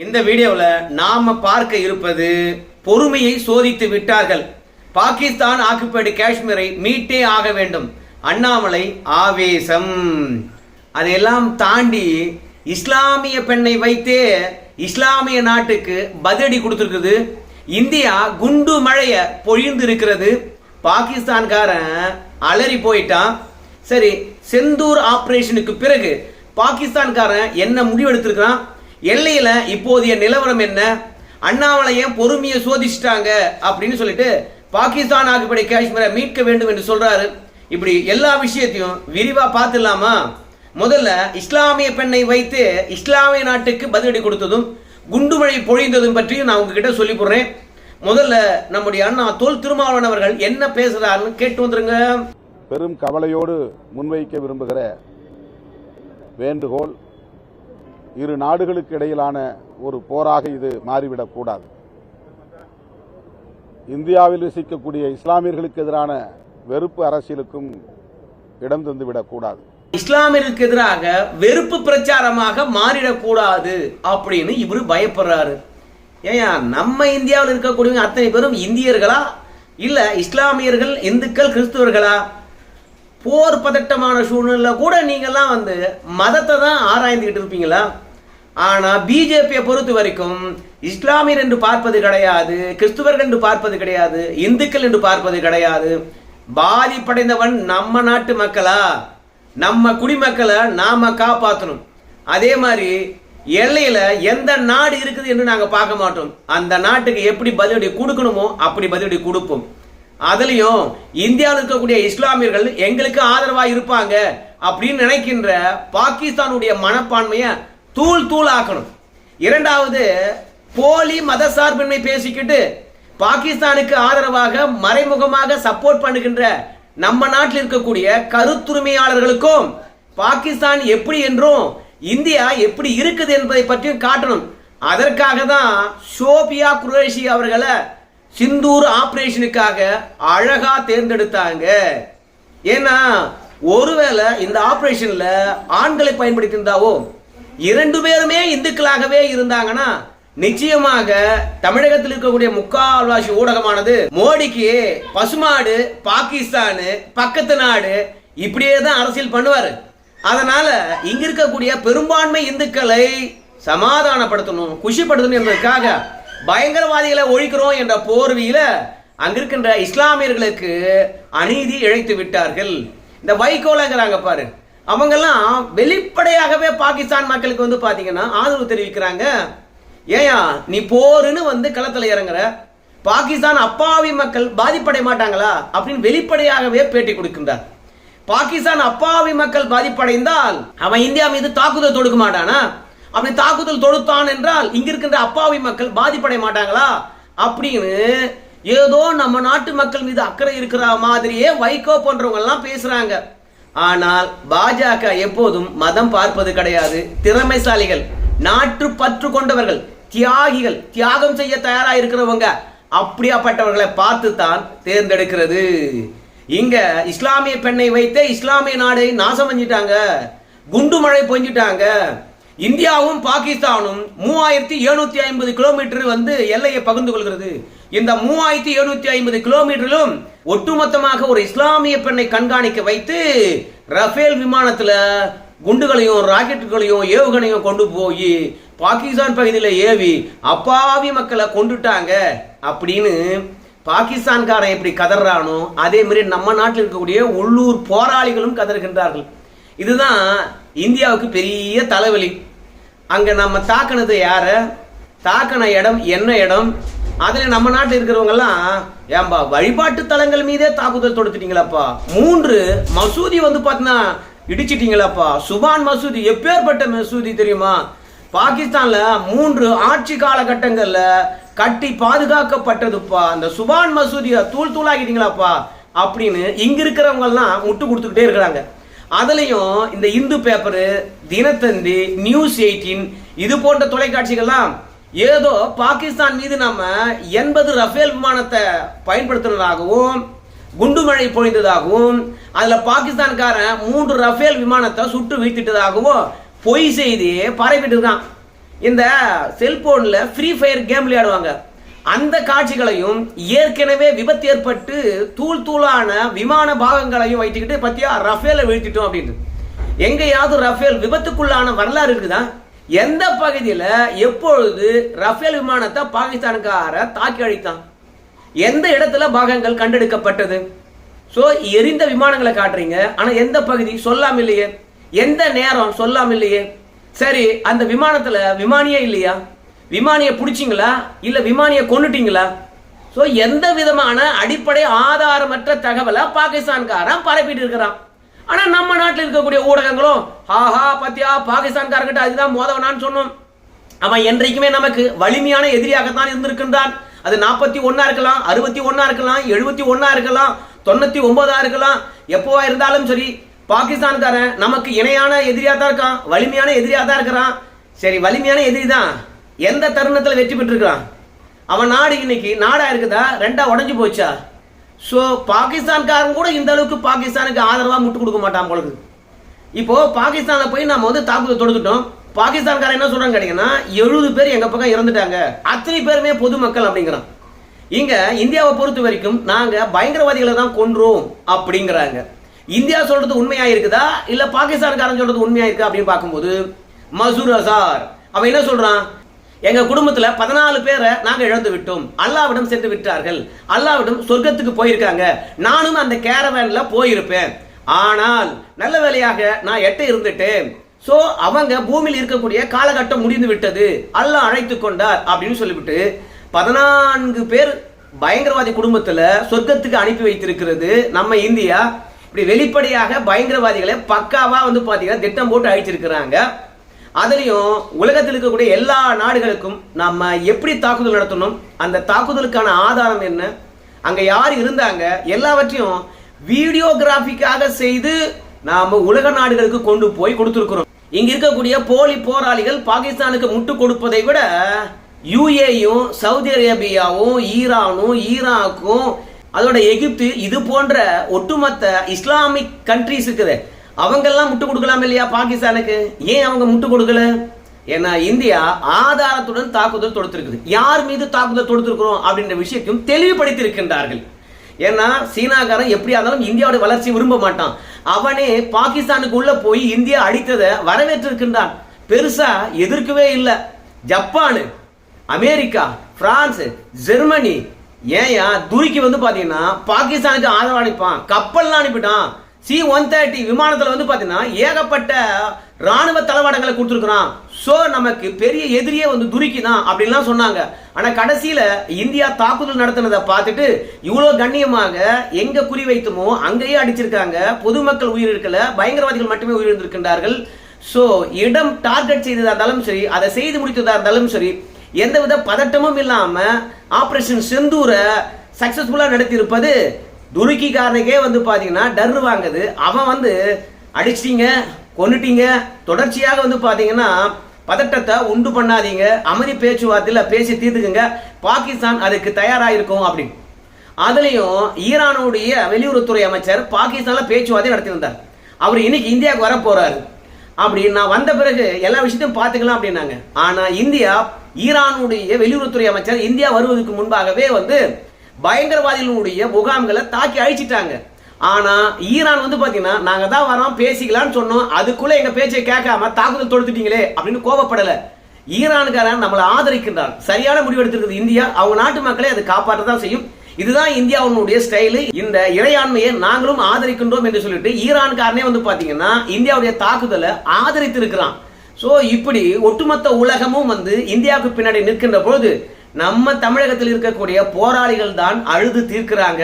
இந்த வீடியோவில் நாம் பார்க்க இருப்பது பொறுமையை சோதித்து விட்டார்கள். பாகிஸ்தான் ஆக்குப்பைடு காஷ்மீரை மீட்டே ஆக வேண்டும். அண்ணாமலை ஆவேசம். அதையெல்லாம் தாண்டி இஸ்லாமிய பெண்ணை வைத்தே இஸ்லாமிய நாட்டுக்கு பதிலடி கொடுத்துருக்குது. இந்தியா குண்டு மழையை பொழிந்து இருக்கிறது பாகிஸ்தான்காரன் அலறி போயிட்டான். சரி செந்தூர் ஆப்ரேஷனுக்கு பிறகு பாகிஸ்தான்காரன் என்ன முடிவெடுத்திருக்கிறான்? எல்லையில் இப்போதைய நிலவரம் என்ன? அண்ணாமலையை பொறுமையை சோதிச்சிட்டாங்க அப்படின்னு சொல்லிட்டு பாகிஸ்தான் ஆக்குப்படை காஷ்மீரை மீட்க வேண்டும் என்று சொல்றாரு. இப்படி எல்லா விஷயத்தையும் விரிவா பார்த்துடலாமா? முதல்ல இஸ்லாமிய பெண்ணை வைத்து இஸ்லாமிய நாட்டுக்கு பதிலடி கொடுத்ததும் குண்டுமழை பொழிந்ததும் பற்றியும் நான் உங்ககிட்ட சொல்லி போடுறேன். முதல்ல நம்முடைய அண்ணா தோல் திருமாவளவன் அவர்கள் என்ன பேசுறாருன்னு கேட்டு வந்துருங்க. பெரும் கவலையோடு முன்வைக்க விரும்புகிற வேண்டுகோள் இரு நாடுகளுக்கு இடையிலான ஒரு போராக இது மாறிவிடக்கூடாது. இந்தியாவில் வசிக்கக்கூடிய இஸ்லாமியர்களுக்கு எதிரான வெறுப்பு அரசியலுக்கும் இடம் தந்துவிடக்கூடாது இஸ்லாமியர்களுக்கு எதிராக வெறுப்பு பிரச்சாரமாக மாறிடக்கூடாது அப்படின்னு இவர் பயப்படுறாரு. ஏன் நம்ம இந்தியாவில் இருக்கக்கூடியவங்க அத்தனை பேரும் இந்தியர்களா? இல்ல இஸ்லாமியர்கள் இந்துக்கள் கிறிஸ்துவர்களா? போர் பதட்டமான சூழ்நிலை கூட நீங்கள்லாம் வந்து மதத்தை தான் ஆராய்ந்துக்கிட்டு இருப்பீங்களா? ஆனால் பிஜேபியை பொறுத்த வரைக்கும் இஸ்லாமியர் என்று பார்ப்பது கிடையாது கிறிஸ்துவர்கள் என்று பார்ப்பது கிடையாது இந்துக்கள் என்று பார்ப்பது கிடையாது. பாதிப்படைந்தவன் நம்ம நாட்டு மக்களா? நம்ம குடிமக்களை நாம் காப்பாற்றணும் அதே மாதிரி எல்லையில் எந்த நாடு இருக்குது என்று நாங்கள் பார்க்க மாட்டோம். அந்த நாட்டுக்கு எப்படி பதிலடி கொடுக்கணுமோ அப்படி பதிலடி கொடுப்போம். அதுலேயும் இந்தியாவில் இருக்கக்கூடிய இஸ்லாமியர்கள் எங்களுக்கு ஆதரவாக இருப்பாங்க அப்படின்னு நினைக்கின்ற பாகிஸ்தானுடைய மனப்பான்மையை தூள் தூள் ஆக்கணும். இரண்டாவது போலி மதசார்பின்மை பேசிக்கிட்டு பாகிஸ்தானுக்கு ஆதரவாக மறைமுகமாக சப்போர்ட் பண்ணுகின்ற நம்ம நாட்டில் இருக்கக்கூடிய கருத்துரிமையாளர்களுக்கும் பாகிஸ்தான் எப்படி என்றும் இந்தியா எப்படி இருக்குது என்பதை பற்றியும் காட்டணும். அதற்காக தான் ஷோபியா குரேஷி அவர்களை சிந்தூர் ஆப்ரேஷனுக்காக அழகா தேர்ந்தெடுத்தாங்க. ஏன்னா ஒருவேளை இந்த ஆப்ரேஷன்ல ஆண்களை பயன்படுத்தியிருந்தாவோ? இரண்டு பேருமே இந்துக்களாகவே இருந்தாங்கன்னா நிச்சயமாக தமிழகத்தில் இருக்கக்கூடிய முக்கால்வாசி ஊடகமானது மோடிக்கு பசுமாடு பாகிஸ்தானு பக்கத்து நாடு இப்படியே தான் அரசியல் பண்ணுவாரு. அதனால இங்க இருக்கக்கூடிய பெரும்பான்மை இந்துக்களை சமாதானப்படுத்தணும் குஷிப்படுத்தணும் என்பதற்காக பயங்கரவாதிகளை ஒழிக்கிறோம் என்ற போர்வியில அங்கிருக்கின்ற இஸ்லாமியர்களுக்கு அநீதி இழைத்து விட்டார்கள். இந்த வைகோலங்கிறாங்க பாரு. அவங்கெல்லாம் வெளிப்படையாகவே பாகிஸ்தான் மக்களுக்கு வந்து பாத்தீங்கன்னா ஆதரவு தெரிவிக்கிறாங்க. ஏயா நீ போருன்னு வந்து களத்துல இறங்குற. பாகிஸ்தான் அப்பாவி மக்கள் பாதிப்படைய மாட்டாங்களா? அப்படின்னு வெளிப்படையாகவே பேட்டி கொடுக்கின்றார். பாகிஸ்தான் அப்பாவி மக்கள் பாதிப்படைந்தால் அவன் இந்தியா மீது தாக்குதல் தொடுக்க மாட்டானா அப்படி தாக்குதல் தொடுத்தான் என்றால் இங்க இருக்கின்ற அப்பாவி மக்கள் பாதிப்படைய மாட்டாங்களா? அப்படின்னு ஏதோ நம்ம நாட்டு மக்கள் மீது அக்கறை இருக்கிற மாதிரியே வைகோ போன்றவங்க எல்லாம் பேசுறாங்க. ஆனால் பாஜக எப்போதும் மதம் பார்ப்பது கிடையாது. திறமைசாலிகள் நாட்டு பற்று கொண்டவர்கள் தியாகிகள் தியாகம் செய்ய தயாரா இருக்கிறவங்க அப்படியாப்பட்டவர்களை பார்த்து தான் தேர்ந்தெடுக்கிறது. இங்க இஸ்லாமிய பெண்ணை வைத்தே இஸ்லாமிய நாடை நாசம் பண்ணிட்டாங்க குண்டு மழை பொஞ்சிட்டாங்க இந்தியாவும் பாகிஸ்தானும் மூவாயிரத்தி எழுநூத்தி ஐம்பது கிலோமீட்டர் வந்து எல்லையை பகிர்ந்து கொள்கிறது. இந்த மூவாயிரத்தி எழுநூத்தி ஐம்பது கிலோமீட்டரிலும் ஒட்டுமொத்தமாக ஒரு இஸ்லாமிய பெண்ணை கண்காணிக்க வைத்து ரஃபேல் விமானத்துல குண்டுகளையும் ராக்கெட்டுகளையும் ஏவுகணையும் கொண்டு போய் பாகிஸ்தான் பகுதியில் ஏவி அப்பாவி மக்களை கொண்டுட்டாங்க அப்படின்னு பாகிஸ்தான்காரன் எப்படி கதறானோ அதே மாதிரி நம்ம நாட்டில் இருக்கக்கூடிய உள்ளூர் போராளிகளும் கதறுகின்றார்கள். இதுதான் இந்தியாவுக்கு பெரிய தலைவலி. அங்கே நம்ம தாக்கினது யார்? தாக்கின இடம் என்ன இடம்? அதில் நம்ம நாட்டில் இருக்கிறவங்கெல்லாம் ஏன்பா வழிபாட்டு தலங்கள் மீதே தாக்குதல் தொடுத்துட்டீங்களாப்பா? மூன்று மசூதி வந்து பார்த்தீங்கன்னா இடிச்சிட்டீங்களாப்பா? சுபான் மசூதி எப்பேற்பட்ட மசூதி தெரியுமா? பாகிஸ்தானில் மூன்று ஆட்சி காலகட்டங்களில் கட்டி பாதுகாக்கப்பட்டதுப்பா. அந்த சுபான் மசூதியை தூள் தூளாகிட்டீங்களாப்பா அப்படின்னு இங்கே இருக்கிறவங்கெல்லாம் முட்டு கொடுத்துக்கிட்டே இருக்கிறாங்க. அதுலயும் இந்த Hindu paper Dinathanthi news eighteen இது போன்ற தொலைக்காட்சிகள்லாம் ஏதோ பாகிஸ்தான் மீது நம்ம எண்பது ரஃபேல் விமானத்தை பயன்படுத்துனதாகவும் குண்டுமழை பொழிந்ததாகவும் அதுல பாகிஸ்தான்காரன் மூன்று ரஃபேல் விமானத்தை சுட்டு வீழ்த்திட்டதாகவும் பொய் செய்தி பரப்பிட்டு இருக்கான். இந்த செல்போன்ல ஃப்ரீ ஃபயர் கேம் விளையாடுவாங்க. அந்த காட்சிகளையும் ஏற்கனவே விபத்து ஏற்பட்டு தூள் தூளான விமான பாகங்களையும் வைத்துக்கிட்டு பத்தியா ரஃபேல வீழ்த்திட்டோம் அப்படின்ட்டு எங்கேயாவது ரஃபேல் விபத்துக்குள்ளான வரலாறு இருக்குதா? எந்த பகுதியில் எப்பொழுது ரஃபேல் விமானத்தை பாகிஸ்தானுக்கார தாக்கி அழித்தான்? எந்த இடத்துல பாகங்கள் கண்டெடுக்கப்பட்டது? ஸோ எரிந்த விமானங்களை காட்டுறீங்க. ஆனால் எந்த பகுதி? சொல்லாம இல்லையே எந்த நேரம்? சொல்லாம இல்லையே சரி அந்த விமானத்தில் விமானியே இல்லையா? விமானியை பிடிச்சிங்களா? இல்லை விமானியை கொன்னுட்டீங்களா? ஸோ எந்த விதமான அடிப்படை ஆதாரமற்ற தகவலை பாகிஸ்தான்காரன் பரப்பிட்டு இருக்கிறான். ஆனால் நம்ம நாட்டில் இருக்கக்கூடிய ஊடகங்களும் ஆஹா பத்தியா பாகிஸ்தான்காரங்கிட்ட அதுதான் மோதவனான்னு சொன்னோம். அவன் என்றைக்குமே நமக்கு வலிமையான எதிரியாகத்தான் இருந்திருக்கின்றான். அது நாற்பத்தி ஒன்னா இருக்கலாம் அறுபத்தி ஒன்னா இருக்கலாம் எழுபத்தி ஒன்னா இருக்கலாம் தொண்ணூற்றி ஒன்பதா இருக்கலாம். எப்போவா இருந்தாலும் சரி பாகிஸ்தான்காரன் நமக்கு இணையான எதிரியாக தான் இருக்கான் வலிமையான எதிரியாக தான் இருக்கிறான். சரி வலிமையான எதிரி தான். எந்த தருணத்தில் வெற்றி பெற்றிருக்கிறான்? அவன் நாடு இன்னைக்கு நாடா இருக்குதா? ரெண்டா உடஞ்சி போச்சா? ஸோ பாகிஸ்தான்காரன் கூட இந்த அளவுக்கு பாகிஸ்தானுக்கு ஆதரவாக முட்டு கொடுக்க மாட்டான் பொழுது இப்போ பாகிஸ்தானில் போய் நம்ம வந்து தாக்குதல் தொடுத்துட்டோம். பாகிஸ்தான்காரன் என்ன சொல்றாங்க கேட்டீங்கன்னா எழுபது பேர் எங்க பக்கம் இறந்துட்டாங்க. அத்தனை பேருமே பொதுமக்கள் அப்படிங்கிறான். இங்க இந்தியாவை பொறுத்த வரைக்கும் நாங்க பயங்கரவாதிகளை தான் கொன்றோம் அப்படிங்கிறாங்க. இந்தியா சொல்றது உண்மையா இருக்குதா? இல்ல பாகிஸ்தான்காரன் சொல்றது உண்மையா இருக்கா அப்படின்னு பார்க்கும்போது மசூர் அசார். அவன் என்ன சொல்றான்? எங்கள் குடும்பத்தில் பதினாலு பேரை நாங்கள் இழந்து விட்டோம். அல்லாவிடம் சென்று விட்டார்கள். அல்லாவிடம் சொர்க்கத்துக்கு போயிருக்காங்க. நானும் அந்த கேரவேனில் போயிருப்பேன். ஆனால் நல்ல வேலையாக நான் எட்ட இருந்துட்டேன். ஸோ அவங்க பூமியில் இருக்கக்கூடிய காலகட்டம் முடிந்து விட்டது. அல்லாஹ் அழைத்து கொண்டார் அப்படின்னு சொல்லிவிட்டு பதினான்கு பேர் பயங்கரவாதி குடும்பத்தில் சொர்க்கத்துக்கு அனுப்பி வைத்திருக்கிறது நம்ம இந்தியா. இப்படி வெளிப்படையாக பயங்கரவாதிகளை பக்காவாக வந்து பார்த்தீங்கன்னா திட்டம் போட்டு அழிச்சிருக்கிறாங்க. அதுலேயும் உலகத்தில் இருக்கக்கூடிய எல்லா நாடுகளுக்கும் நம்ம எப்படி தாக்குதல் நடத்தணும்? அந்த தாக்குதலுக்கான ஆதாரம் என்ன? அங்கே யார் இருந்தாங்க? எல்லாவற்றையும் வீடியோகிராஃபிக்காக செய்து நாம் உலக நாடுகளுக்கு கொண்டு போய் கொடுத்துருக்குறோம். இங்க இருக்கக்கூடிய போலி போராளிகள் பாகிஸ்தானுக்கு முட்டு கொடுப்பதை விட யுஏயும் சவுதி அரேபியாவும் ஈரானும் ஈராக்கும் அதோட எகிப்து இது போன்ற ஒட்டுமொத்த இஸ்லாமிக் கண்ட்ரிஸ் இருக்குது. அவங்கெல்லாம் முட்டு கொடுக்கலாம் இல்லையா பாகிஸ்தானுக்கு? ஏன் அவங்க முட்டு கொடுக்கல? ஏன்னா இந்தியா ஆதாரத்துடன் தாக்குதல் தொடுத்திருக்குது. யார் மீது தாக்குதல் தொடுத்திருக்கிறோம் அப்படின்ற விஷயத்தையும் தெளிவுபடுத்தியிருக்கின்றார்கள். ஏன்னா சீனாக்காரன் எப்படியா இருந்தாலும் இந்தியாவோட வளர்ச்சி விரும்ப மாட்டான். அவனே பாகிஸ்தானுக்கு உள்ள போய் இந்தியா அடித்ததை வரவேற்றிருக்கின்றான். பெருசா எதிர்க்கவே இல்லை. ஜப்பானு அமெரிக்கா பிரான்ஸ் ஜெர்மனி ஏன் துருக்கி வந்து பாத்தீங்கன்னா பாகிஸ்தானுக்கு ஆதரவு அனுப்பான் கப்பல்லாம் அனுப்பிட்டான். சி ஒன் தேர்ட்டி விமானத்தில் வந்து பார்த்தீங்கன்னா ஏகப்பட்ட ராணுவ தளவாடங்களை கொடுத்துருக்கான் ஸோ நமக்கு பெரிய எதிரியே வந்து துருக்கி தான் அப்படின்லாம் சொன்னாங்க. ஆனால் கடைசியில் இந்தியா தாக்குதல் நடத்தினதை பார்த்துட்டு இவ்வளோ கண்ணியமாக எங்கே குறி வைத்துமோ அங்கேயே அடிச்சிருக்காங்க. பொதுமக்கள் உயிரிழக்கல பயங்கரவாதிகள் மட்டுமே உயிரிழந்திருக்கின்றார்கள். ஸோ இடம் டார்கெட் செய்ததாக இருந்தாலும் சரி அதை செய்து முடித்ததாக இருந்தாலும் சரி எந்தவித பதட்டமும் இல்லாமல் ஆப்ரேஷன் செந்தூரை சக்ஸஸ்ஃபுல்லாக நடத்தியிருப்பது துருக்கிக்காரனுக்கே வந்து பார்த்தீங்கன்னா டர் வாங்குது. அவன் வந்து அடிச்சிட்டீங்க கொண்டுட்டீங்க தொடர்ச்சியாக வந்து பார்த்தீங்கன்னா பதட்டத்தை உண்டு பண்ணாதீங்க. அமைதி பேச்சுவார்த்தையில் பேசி தீர்த்துக்குங்க. பாகிஸ்தான் அதுக்கு தயாராக இருக்கும் அப்படின்னு. அதுலேயும் ஈரானுடைய வெளியுறவுத்துறை அமைச்சர் பாகிஸ்தானில் பேச்சுவார்த்தை நடத்தியிருந்தார் அவர் இன்னைக்கு இந்தியாவுக்கு வர போறாரு. அப்படி நான் வந்த பிறகு எல்லா விஷயத்தையும் பார்த்துக்கலாம் அப்படின்னாங்க. ஆனால் இந்தியா ஈரானுடைய வெளியுறவுத்துறை அமைச்சர் இந்தியா வருவதற்கு முன்பாகவே வந்து பயங்கரவாதிகளுடைய முகாம்களை தாக்கி அழிச்சிட்டாங்க. ஆனா ஈரான் வந்து பாத்தீங்கன்னா நாங்க தான் வரோம் பேசிக்கலாம்னு சொன்னோம். அதுக்குள்ள எங்க பேச்சை கேட்காம தாக்குதல் தொடுத்துட்டீங்களே அப்படின்னு கோபப்படல. ஈரானுக்காரன் நம்மளை ஆதரிக்கின்றான். சரியான முடிவு எடுத்திருக்கிறது இந்தியா. அவங்க நாட்டு மக்களை அதை காப்பாற்ற தான் செய்யும். இதுதான் இந்தியாவுடைய ஸ்டைலு. இந்த இறையாண்மையை நாங்களும் ஆதரிக்கின்றோம் என்று சொல்லிட்டு ஈரான்காரனே வந்து பாத்தீங்கன்னா இந்தியாவுடைய தாக்குதலை ஆதரித்து இருக்கிறான் ஸோ இப்படி ஒட்டுமொத்த உலகமும் வந்து இந்தியாவுக்கு பின்னாடி நிற்கின்ற பொழுது நம்ம தமிழகத்தில் இருக்கக்கூடிய போராளிகள் தான் அழுது தீர்க்கிறாங்க.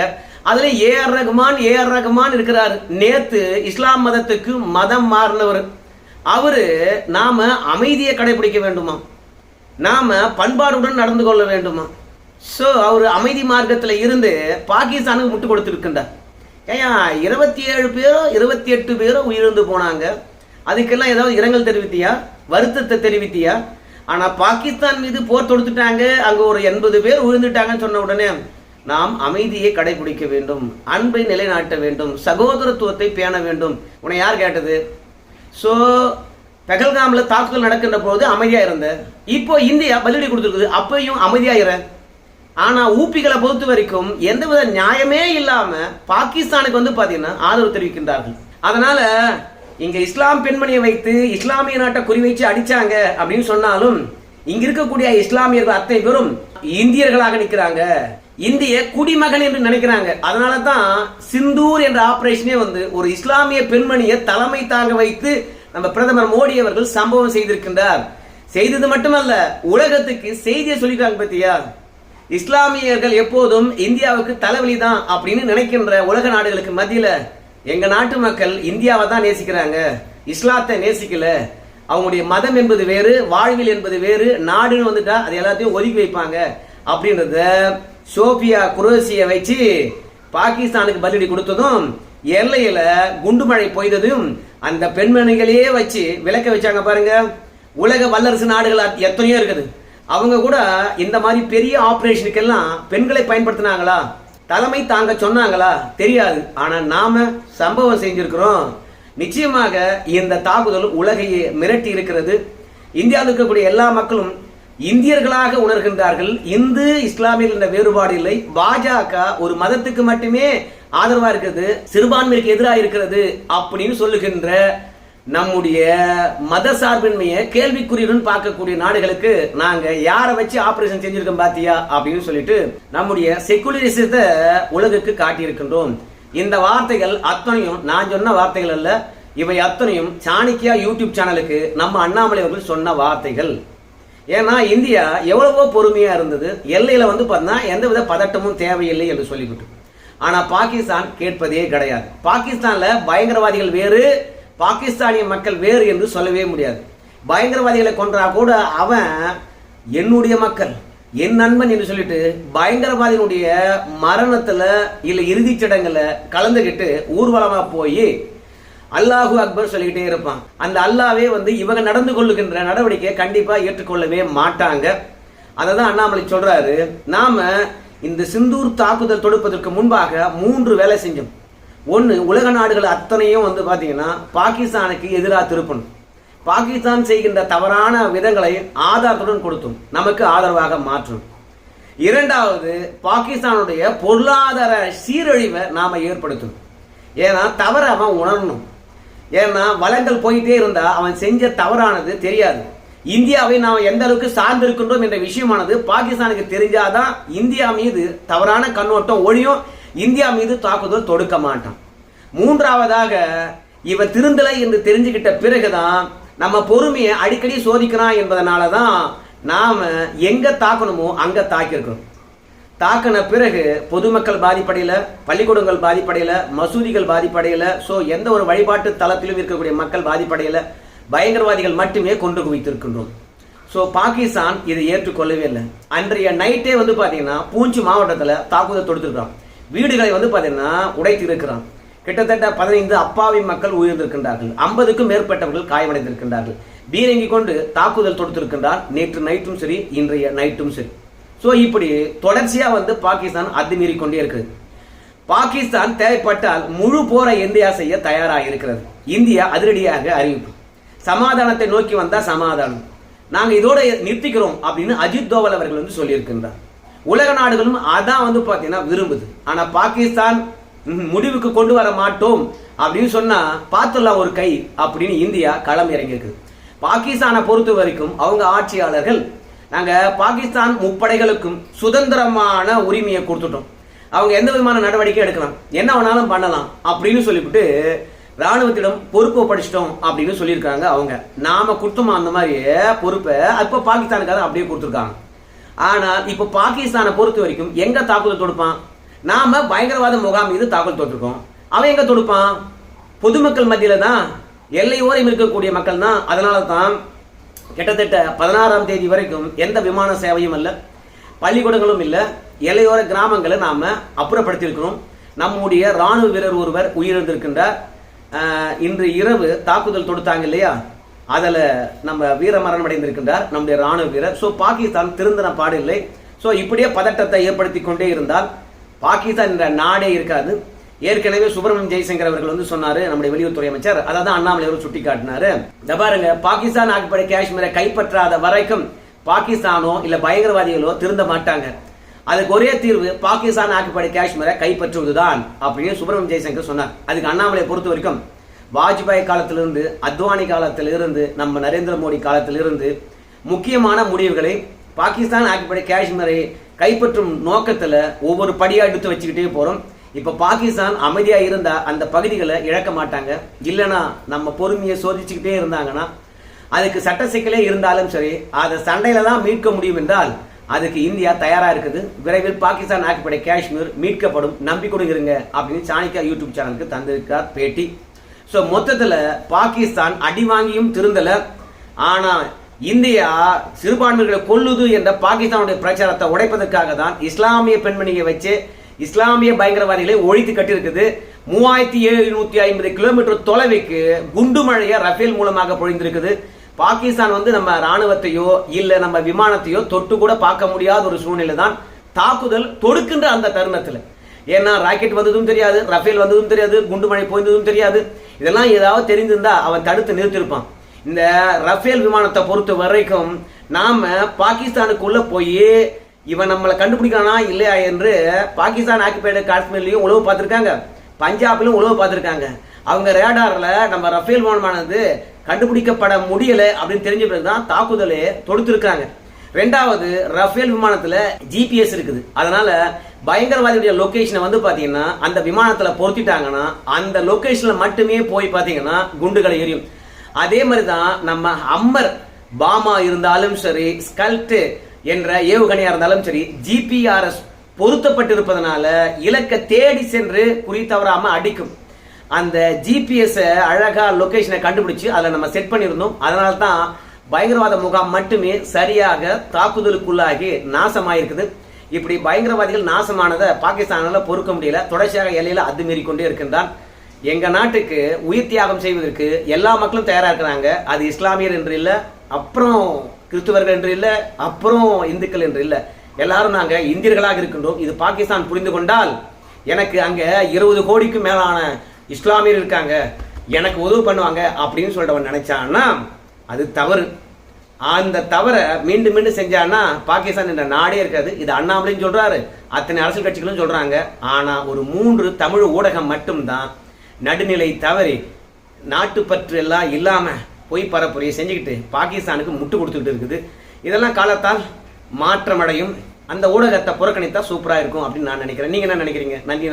அதுல A R Rahman A R Rahman இருக்கிறார். நேத்து இஸ்லாம் மதத்துக்கு மதம் மாறினவர். அவரு நாம அமைதியை கடைபிடிக்க வேண்டுமா? நாம பண்பாடுடன் நடந்து கொள்ள வேண்டுமா? ஸோ அவர் அமைதி மார்க்கத்தில் இருந்து பாகிஸ்தானுக்கு முட்டு கொடுத்துருக்கின்றார். ஏயா இருபத்தி ஏழு பேரோ இருபத்தி எட்டு பேரோ உயிரிழந்து போனாங்க. அதுக்கெல்லாம் ஏதாவது இரங்கல் தெரிவித்தியா? வருத்தத்தை தெரிவித்தியா? ஆனால் பாகிஸ்தான் மீது போர் தொடுத்துட்டாங்க. அங்கே ஒரு எண்பது பேர் உழுந்துட்டாங்கன்னு சொன்ன உடனே நாம் அமைதியை கடைபிடிக்க வேண்டும். அன்பை நிலைநாட்ட வேண்டும். சகோதரத்துவத்தை பேண வேண்டும். உன்னை யார் கேட்டது? ஸோ பெகல்காமில் தாக்குதல் நடக்கின்ற போது அமைதியாக இருந்த. இப்போ இந்தியா பதிலடி கொடுத்துருக்குது. அப்பையும் அமைதியாகிற இரு. ஊப்பிகளை பொறுத்த வரைக்கும் எந்தவித நியாயமே இல்லாமல் பாகிஸ்தானுக்கு வந்து பார்த்தீங்கன்னா ஆதரவு தெரிவிக்கின்றார்கள். அதனால இங்க இஸ்லாம் பெண்மணியை வைத்து இஸ்லாமிய நாட்டை குறிவைச்சு அடிச்சாங்க அப்படின்னு சொன்னாலும் இங்க இருக்கக்கூடிய இஸ்லாமியர்கள் அத்தனை பேரும் இந்தியர்களாக நிற்கிறாங்க இந்திய குடிமகன் என்று நினைக்கிறாங்க. அதனால தான் சிந்தூர் என்ற ஆபரேஷனே வந்து ஒரு இஸ்லாமிய பெண்மணியை தலைமை தாங்க வைத்து நம்ம பிரதமர் மோடி அவர்கள் சம்பவம் செய்திருக்கின்றார். செய்தது மட்டுமல்ல உலகத்துக்கு செய்தியை சொல்லிக்கிறாங்க பத்தியா? இஸ்லாமியர்கள் எப்போதும் இந்தியாவுக்கு தலைவலி தான் அப்படின்னு நினைக்கின்ற உலக நாடுகளுக்கு மத்தியில எங்கள் நாட்டு மக்கள் இந்தியாவை தான் நேசிக்கிறாங்க. இஸ்லாத்தை நேசிக்கல. அவங்களுடைய மதம் என்பது வேறு வாழ்வில் என்பது வேறு நாடுன்னு வந்துட்டா அது எல்லாத்தையும் ஒதுக்கி வைப்பாங்க. அப்படின்றத சோபியா குரோசியை வச்சு பாகிஸ்தானுக்கு பதிலடி கொடுத்ததும் எல்லையில குண்டுமழை பொய்ததும் அந்த பெண்மணிகளையே வச்சு விளக்க வச்சாங்க பாருங்க. உலக வல்லரசு நாடுகள் எத்தனையோ இருக்குது. அவங்க கூட இந்த மாதிரி பெரிய ஆப்ரேஷனுக்கெல்லாம் பெண்களை பயன்படுத்தினாங்களா? தலைமை தாங்க சொன்னாங்களா? தெரியாது. ஆனால் நாம சம்பவம் செஞ்சிருக்கிறோம். நிச்சயமாக இந்த தாக்குதல் உலகையே மிரட்டி இருக்கிறது. இந்தியாவில் இருக்கக்கூடிய எல்லா மக்களும் இந்தியர்களாக உணர்கின்றார்கள். இந்து இஸ்லாமியர்கள் என்ற வேறுபாடு இல்லை. பாஜக ஒரு மதத்துக்கு மட்டுமே ஆதரவாக இருக்கிறது. சிறுபான்மைக்கு எதிராக இருக்கிறது அப்படின்னு சொல்லுகின்ற நம்முடைய மத சார்பின்மையை கேள்விக்குறியுடன் பார்க்கக்கூடிய நாடுகளுக்கு நாங்க யாரை வச்சு ஆபரேஷன் செஞ்சிருக்கோம் பாத்தியா? அப்படின்னு சொல்லிட்டு நம்முடைய செக்குலரிசத்தை உலகுக்கு காட்டியிருக்கின்றோம். இந்த வார்த்தைகள் அத்தனையும் நான் சொன்ன வார்த்தைகள் அல்ல இவை அத்தனையும் சாணிக்கியா யூடியூப் சேனலுக்கு நம்ம அண்ணாமலை அவர்கள் சொன்ன வார்த்தைகள். ஏன்னா இந்தியா எவ்வளவோ பொறுமையா இருந்தது. எல்லையில வந்து பார்த்தீங்கன்னா எந்தவித பதட்டமும் தேவையில்லை என்று சொல்லிவிட்டு ஆனா பாகிஸ்தான் கேட்பதே கிடையாது. பாகிஸ்தான்ல பயங்கரவாதிகள் வேறு பாகிஸ்தானிய மக்கள் வேறு என்று சொல்லவே முடியாது. பயங்கரவாதிகளை கொன்றா கூட அவன் என்னுடைய மக்கள் என் நண்பன் என்று சொல்லிட்டு பயங்கரவாதியினுடைய மரணத்துல இல்ல இறுதிச் சடங்குல கலந்துகிட்டு ஊர்வலமா போய் அல்லாஹு அக்பர் சொல்லிக்கிட்டே இருப்பான். அந்த அல்லாவே வந்து இவங்க நடந்து கொள்ளுகின்ற நடவடிக்கையை கண்டிப்பா ஏற்றுக்கொள்ளவே மாட்டாங்க. அதை தான் அண்ணாமலை சொல்றாரு. நாம இந்த சிந்தூர் தாக்குதல் தொடுப்பதற்கு முன்பாக மூன்று வேலை செஞ்சோம். ஒன்று உலக நாடுகள் அத்தனையும் வந்து பார்த்தீங்கன்னா பாகிஸ்தானுக்கு எதிராக திருப்பணும். பாகிஸ்தான் செய்கின்ற தவறான விதங்களை ஆதாரத்துடன் கொடுத்தும். நமக்கு ஆதரவாக மாற்றும். இரண்டாவது பாகிஸ்தானுடைய பொருளாதார சீரழிவை நாம் ஏற்படுத்தும் ஏன்னா தவற அவன் உணரணும். ஏன்னா வளங்கள் போயிட்டே இருந்தால் அவன் செஞ்ச தவறானது தெரியாது. இந்தியாவை நாம் எந்த அளவுக்கு சார்ந்திருக்கின்றோம் என்ற விஷயமானது பாகிஸ்தானுக்கு தெரிஞ்சாதான் இந்தியா மீது தவறான கண்ணோட்டம் ஒழியும். இந்தியா மீது தாக்குதல் தொடுக்க மாட்டான். மூன்றாவதாக இவன் திருந்தலை என்று தெரிஞ்சுக்கிட்ட பிறகுதான் நம்ம பொறுமையை அடிக்கடி சோதிக்கிறான் என்பதனால தான் நாம் எங்கே தாக்கணுமோ அங்கே தாக்கியிருக்கிறோம். தாக்கின பிறகு பொதுமக்கள் பாதிப்படையில் பள்ளிக்கூடங்கள் பாதிப்படையில் மசூதிகள் பாதிப்படையில் ஸோ எந்த ஒரு வழிபாட்டு தளத்திலும் இருக்கக்கூடிய மக்கள் பாதிப்படையில் பயங்கரவாதிகள் மட்டுமே கொண்டு குவித்திருக்கின்றோம். ஸோ பாகிஸ்தான் இதை ஏற்றுக்கொள்ளவே இல்லை. அன்றைய நைட்டே வந்து பார்த்தீங்கன்னா பூஞ்சி மாவட்டத்தில் தாக்குதல் தொடுத்துருக்கிறான். வீடுகளை வந்து பார்த்தீங்கன்னா உடைத்து இருக்கிறான் கிட்டத்தட்ட பதினைந்து அப்பாவி மக்கள் உயிர்ந்திருக்கின்றார்கள். ஐம்பதுக்கும் மேற்பட்டவர்கள் காயமடைந்திருக்கின்றார்கள். பீரங்கி கொண்டு தாக்குதல் தொடுத்திருக்கின்றார். நேற்று நைட்டும் சரி இன்றைய நைட்டும் சரி. ஸோ இப்படி தொடர்ச்சியாக வந்து பாகிஸ்தான் அத்துமீறி கொண்டே இருக்குது. பாகிஸ்தான் தேவைப்பட்டால் முழு போரை இந்தியா செய்ய தயாராக இருக்கிறது. இந்தியா அதிரடியாக அறிவிப்பு. சமாதானத்தை நோக்கி வந்தால் சமாதானம். நாங்கள் இதோட நிறுத்திக்கிறோம் அப்படின்னு அஜித் தோவல் அவர்கள் வந்து சொல்லியிருக்கின்றார். உலக நாடுகளும் அதான் வந்து பார்த்தீங்கன்னா விரும்புது. ஆனால் பாகிஸ்தான் முடிவுக்கு கொண்டு வர மாட்டோம் அப்படின்னு சொன்னால் பார்த்துடலாம் ஒரு கை அப்படின்னு இந்தியா களம் இறங்கியிருக்குது. பாகிஸ்தானை பொறுத்த வரைக்கும் அவங்க ஆட்சியாளர்கள் நாங்கள் பாகிஸ்தான் முப்படைகளுக்கும் சுதந்திரமான உரிமையை கொடுத்துட்டோம். அவங்க எந்த விதமான நடவடிக்கை எடுக்கலாம். என்ன வேணாலும் பண்ணலாம் அப்படின்னு சொல்லிவிட்டு ராணுவத்திடம் பொறுப்பை படிச்சிட்டோம் அப்படின்னு சொல்லியிருக்காங்க அவங்க. நாம கொடுத்தோமா அந்த மாதிரி பொறுப்பை அப்போ பாகிஸ்தானுக்காக அப்படியே கொடுத்துருக்காங்க. ஆனால் இப்போ பாகிஸ்தானை பொறுத்த வரைக்கும் எங்கே தாக்குதல் தொடுப்பான்? நாம பயங்கரவாத முகாம் மீது தாக்குதல் தொட்டிருக்கோம் அவன் எங்கே தொடுப்பான்? பொதுமக்கள் மத்தியில் தான் எல்லையோரம் இருக்கக்கூடிய மக்கள் தான். அதனால தான் கிட்டத்தட்ட பதினாறாம் தேதி வரைக்கும் எந்த விமான சேவையும் இல்லை பள்ளிக்கூடங்களும் இல்லை எல்லையோர கிராமங்களை நாம் அப்புறப்படுத்தியிருக்கிறோம். நம்முடைய ராணுவ வீரர் ஒருவர் உயிரிழந்திருக்கின்றார். இன்று இரவு தாக்குதல் தொடுத்தாங்க இல்லையா? அதில் நம்ம வீர மரணம் அடைந்திருக்கின்றார் நம்முடைய ராணுவ வீரர். ஸோ பாகிஸ்தான் திருந்தின பாடில்லை. ஸோ இப்படியே பதட்டத்தை ஏற்படுத்தி கொண்டே இருந்தால் பாகிஸ்தான் என்ற நாடே இருக்காது. ஏற்கனவே சுப்பிரமணியம் ஜெய்சங்கர் அவர்கள் வந்து சொன்னாரு நம்முடைய வெளியுறவுத்துறை அமைச்சர். அதை தான் அண்ணாமலை அவர்கள் சுட்டி காட்டினாரு இந்த பாருங்க பாகிஸ்தான் ஆக்கப்படை காஷ்மீரை கைப்பற்றாத வரைக்கும் பாகிஸ்தானோ இல்ல பயங்கரவாதிகளோ திருந்த மாட்டாங்க. அதுக்கு ஒரே தீர்வு பாகிஸ்தான் ஆக்கப்படை காஷ்மீரை கைப்பற்றுவதுதான் அப்படின்னு சுப்பிரமணியம் ஜெய்சங்கர் சொன்னார். அதுக்கு அண்ணாமலையை பொறுத்த வரைக்கும் வாஜ்பாய் காலத்திலிருந்து அத்வானி காலத்திலிருந்து நம்ம நரேந்திர மோடி காலத்திலிருந்து முக்கியமான முடிவுகளை பாகிஸ்தான் ஆக்கிப்படை காஷ்மீரை கைப்பற்றும் நோக்கத்தில் ஒவ்வொரு படியா எடுத்து வச்சுக்கிட்டே போகிறோம் இப்போ பாகிஸ்தான் அமைதியாக இருந்தால் அந்த பகுதிகளை இழக்க மாட்டாங்க. இல்லைன்னா நம்ம பொறுமையை சோதிச்சுக்கிட்டே இருந்தாங்கன்னா அதுக்கு சட்ட சிக்கலே இருந்தாலும் சரி அதை சண்டையில தான் மீட்க முடியும் என்றால் அதுக்கு இந்தியா தயாராக இருக்குது. விரைவில் பாகிஸ்தான் ஆக்கப்படை காஷ்மீர் மீட்கப்படும். நம்பிக்கொடுங்க இருங்க அப்படின்னு சாணிக்கா யூடியூப் சேனலுக்கு தந்திருக்கார் பேட்டி. ஸோ மொத்தத்தில் பாகிஸ்தான் அடி வாங்கியும் திருந்தல. ஆனால் இந்தியா சிறுபான்மைகளை கொல்லுது என்ற பாகிஸ்தானுடைய பிரச்சாரத்தை உடைப்பதற்காக தான் இஸ்லாமிய பெண்மணியை வச்சு இஸ்லாமிய பயங்கரவாதிகளை ஒழித்து கட்டியிருக்குது. மூவாயிரத்தி எழுநூத்தி ஐம்பது கிலோமீட்டர் தொலைவுக்கு குண்டு மழையை ரஃபேல் மூலமாக பொழிந்திருக்குது. பாகிஸ்தான் வந்து நம்ம ராணுவத்தையோ இல்ல நம்ம விமானத்தையோ தொட்டு கூட பார்க்க முடியாத ஒரு சூழ்நிலை தான் தாக்குதல் தொடுக்கின்ற அந்த தருணத்தில். ஏன்னா ராக்கெட் வந்ததும் தெரியாது ரஃபேல் வந்ததும் தெரியாது குண்டு மழை போய்ந்ததும் தெரியாது. இதெல்லாம் ஏதாவது தெரிந்திருந்தா அவன் தடுத்து நிறுத்திருப்பான் இந்த ரஃபேல் விமானத்தை பொறுத்த வரைக்கும் நாம பாகிஸ்தானுக்குள்ள போய் இவன் நம்மளை கண்டுபிடிக்கானா இல்லையா என்று பாகிஸ்தான் ஆக்கிபைடு காஷ்மீர்லையும் உழவு பார்த்துருக்காங்க. பஞ்சாப்லையும் உழவு பார்த்துருக்காங்க. அவங்க ரேடாரில் நம்ம ரஃபேல் விமானமானது கண்டுபிடிக்கப்பட முடியலை அப்படின்னு தெரிஞ்ச பிறகு தான் தாக்குதலே தொடுத்திருக்காங்க ரெண்டாவது ரஃபேல் விமானத்தில் ஜிபிஎஸ் இருக்குது. அதனால பயங்கரவாதியுடைய லொகேஷனை வந்து பார்த்தீங்கன்னா அந்த விமானத்தில் பொருத்திட்டாங்கன்னா அந்த லொக்கேஷனில் மட்டுமே போய் பார்த்தீங்கன்னா குண்டுகளை எரியும். அதே மாதிரி தான் நம்ம அம்மர் பாமா இருந்தாலும் சரி ஸ்கல்ட்டு என்ற ஏவுகணையாக இருந்தாலும் சரி ஜிபிஆர்எஸ் பொருத்தப்பட்டிருப்பதனால இலக்கை தேடி சென்று குறி தவறாமல் அடிக்கும். அந்த ஜிபிஎஸ் அழகா லொகேஷனை கண்டுபிடிச்சு அதில் நம்ம செட் பண்ணியிருந்தோம். அதனால தான் பயங்கரவாத முகாம் மட்டுமே சரியாக தாக்குதலுக்குள்ளாகி நாசமாயிருக்குது. இப்படி பயங்கரவாதிகள் நாசமானதை பாகிஸ்தானால் பொறுக்க முடியல. தொடர்ச்சியாக எல்லையில் அத்துமீறி கொண்டே இருக்கின்றான். எங்கள் நாட்டுக்கு உயிர் தியாகம் செய்வதற்கு எல்லா மக்களும் தயாராக இருக்கிறாங்க. அது இஸ்லாமியர் என்று இல்லை அப்புறம் கிறிஸ்துவர்கள் என்று இல்லை அப்புறம் இந்துக்கள் என்று இல்லை. எல்லாரும் நாங்கள் இந்தியர்களாக இருக்கின்றோம். இது பாகிஸ்தான் புரிந்து கொண்டால் எனக்கு அங்கே இருபது கோடிக்கும் மேலான இஸ்லாமியர் இருக்காங்க. எனக்கு உதவு பண்ணுவாங்க அப்படின்னு சொல்லிட்டு நினைச்சான்னா அது தவறு. அந்த தவறை மீண்டும் மீண்டும் செஞ்சான்னா பாகிஸ்தான் என்ற நாடே இருக்காது. இது அண்ணாமலையும் சொல்றாரு. அத்தனை அரசியல் கட்சிகளும் சொல்றாங்க. ஆனா ஒரு மூன்று தமிழ் ஊடகம் மட்டும்தான் நடுநிலை தவறி நாட்டுப்பற்று எல்லாம் இல்லாம பொய் பரப்புரையை செஞ்சுக்கிட்டு பாகிஸ்தானுக்கு முட்டு கொடுத்துக்கிட்டு இருக்குது. இதெல்லாம் காலத்தால் மாற்றமடையும். அந்த ஊடகத்தை புறக்கணித்தா சூப்பராக இருக்கும் அப்படின்னு நான் நினைக்கிறேன். நீங்க என்ன நினைக்கிறீங்க? நன்றி.